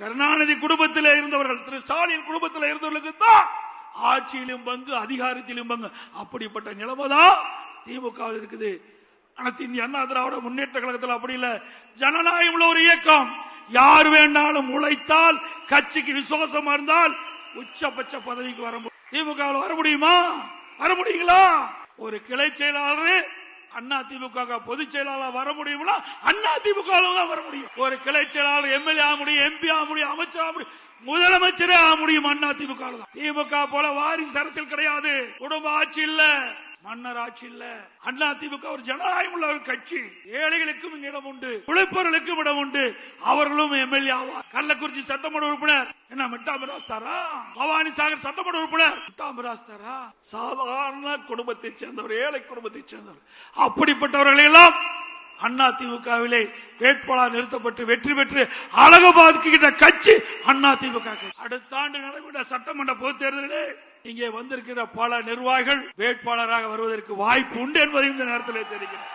கருணாநிதி குடும்பத்தில் இருந்தவர்கள் திரு ஸ்டாலின் குடும்பத்தில் இருந்தவர்களுக்கு தான் ஆட்சியிலும் பங்கு அதிகாரத்திலும் பங்கு. அப்படிப்பட்ட நிலைமை தான் திமுக இருக்குது. அனைத்து இந்திய அண்ணா திராவிட முன்னேற்ற கழகத்தில் அப்படி இல்ல. ஜனநாயகம் ஒரு இயக்கம். யார் வேண்டாலும் உழைத்தால் கட்சிக்கு விசுவாசமா இருந்தால் உச்சபட்ச பதவிக்கு வர முடியும் திமுக வர முடியுமா? வர முடியுங்களா? ஒரு கிளை செயலாளர் அண்ணா திமுக பொதுச் செயலாளர் வர முடியும்னா அண்ணா திமுக தான் வர முடியும். ஒரு கிளை செயலாளர் எம்எல்ஏ ஆக முடியும் எம்பி ஆக முடியும் அமைச்சர் ஆக முடியும் முதலமைச்சரே ஆக முடியும் அண்ணா திமுக தான். திமுக போல வாரிசு அரசியல் கிடையாது. குடும்ப ஆட்சி இல்ல. மன்னர் ஆட்சி இல்ல. அண்ணா திமுக ஒரு ஜனநாயகம் உள்ள ஒரு கட்சி. ஏழைகளுக்கும் இங்க இடம் உண்டு உழைப்பவர்களுக்கும் இடம் உண்டு. அவர்களும் எம்எல்ஏ ஆவார். கள்ளக்குறிச்சி சட்டமன்ற உறுப்பினர். என்ன மிட்டாமிராஸ் தாரா பவானி சாகர் சட்டமன்ற உறுப்பினர். மிட்டாமிராஸ் தாரா சாதாரண குடும்பத்தைச் சேர்ந்தவர் ஏழை குடும்பத்தைச் சேர்ந்தவர். அப்படிப்பட்டவர்களை எல்லாம் அண்ணா திமுகவிலே வேட்பாளர் நிறுத்தப்பட்டு வெற்றி பெற்று அழகு பாதிக்கின்ற கட்சி அண்ணா திமுக அடுத்த ஆண்டு நடைபெற்ற சட்டமன்ற பொதுத் தேர்தலிலே இங்கே வந்திருக்கிற பல நிர்வாகிகள் வேட்பாளராக வருவதற்கு வாய்ப்பு உண்டு என்பதையும் இந்த நேரத்தில் தெரிவிக்கிறேன்